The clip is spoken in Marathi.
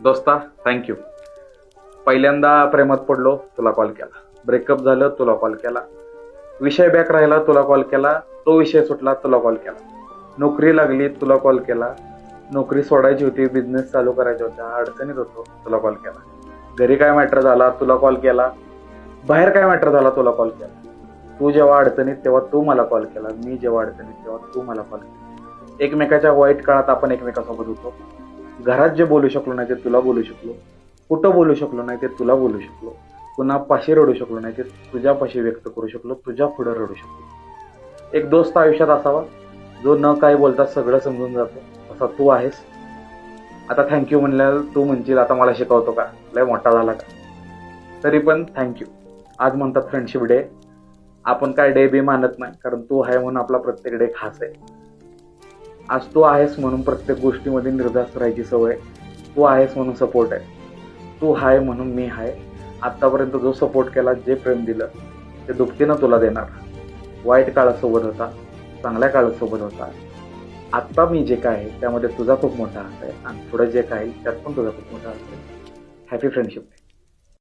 दोस्ता थँक्यू पहिल्यांदा प्रेमात पडलो तुला कॉल केला ब्रेकअप झालं तुला कॉल केला विषय बॅक राहिला तुला कॉल केला तो विषय सुटला तुला कॉल केला नोकरी लागली तुला कॉल केला नोकरी सोडायची होती बिझनेस चालू करायचा होता अडचणीत होतो तुला कॉल केला घरी काय मॅटर झाला तुला कॉल केला बाहेर काय मॅटर झाला तुला कॉल केला तू जेव्हा अडचणीत तेव्हा तू मला कॉल केला मी जेव्हा अडचणीत तेव्हा तू मला कॉल केला एकमेकाच्या वाईट काळात आपण एकमेकासोबत होतो घरात जे बोलू शकलो नाही ते तुला बोलू शकलो. कुठं बोलू शकलो नाही ते तुला बोलू शकलो. पुन्हा पाशी रडू शकलो नाही ते तुझ्या पाशी व्यक्त करू शकलो तुझ्या पुढे रडू शकलो. एक दोस्त आयुष्यात असावा जो न काय बोलता सगळं समजून जातो. असा तू आहेस. आता थँक्यू म्हणल्यावर तू म्हणशील आता मला शिकवतो का? लय मोठा झाला का? तरी पण थँक्यू आज म्हणतात फ्रेंडशिप डे आपण काय डे बी मानत नाही कारण तू आहे म्हणून आपला प्रत्येक डे खास आहे. आज तू आहेस म्हणून प्रत्येक गोष्टीमध्ये निर्धास्त राहायची सवय. तू आहेस म्हणून सपोर्ट आहे. तू हाय म्हणून मी आहे आत्तापर्यंत जो सपोर्ट केला जे प्रेम दिलं ते दुपटीनं तुला देणार. वाईट काळासोबत होता चांगल्या काळासोबत होता. आत्ता मी जे काय आहे त्यामध्ये तुझा खूप मोठा हात आहे. आणि पुढे जे काय त्यात पण तुझा खूप मोठा हात आहे. Happy friendship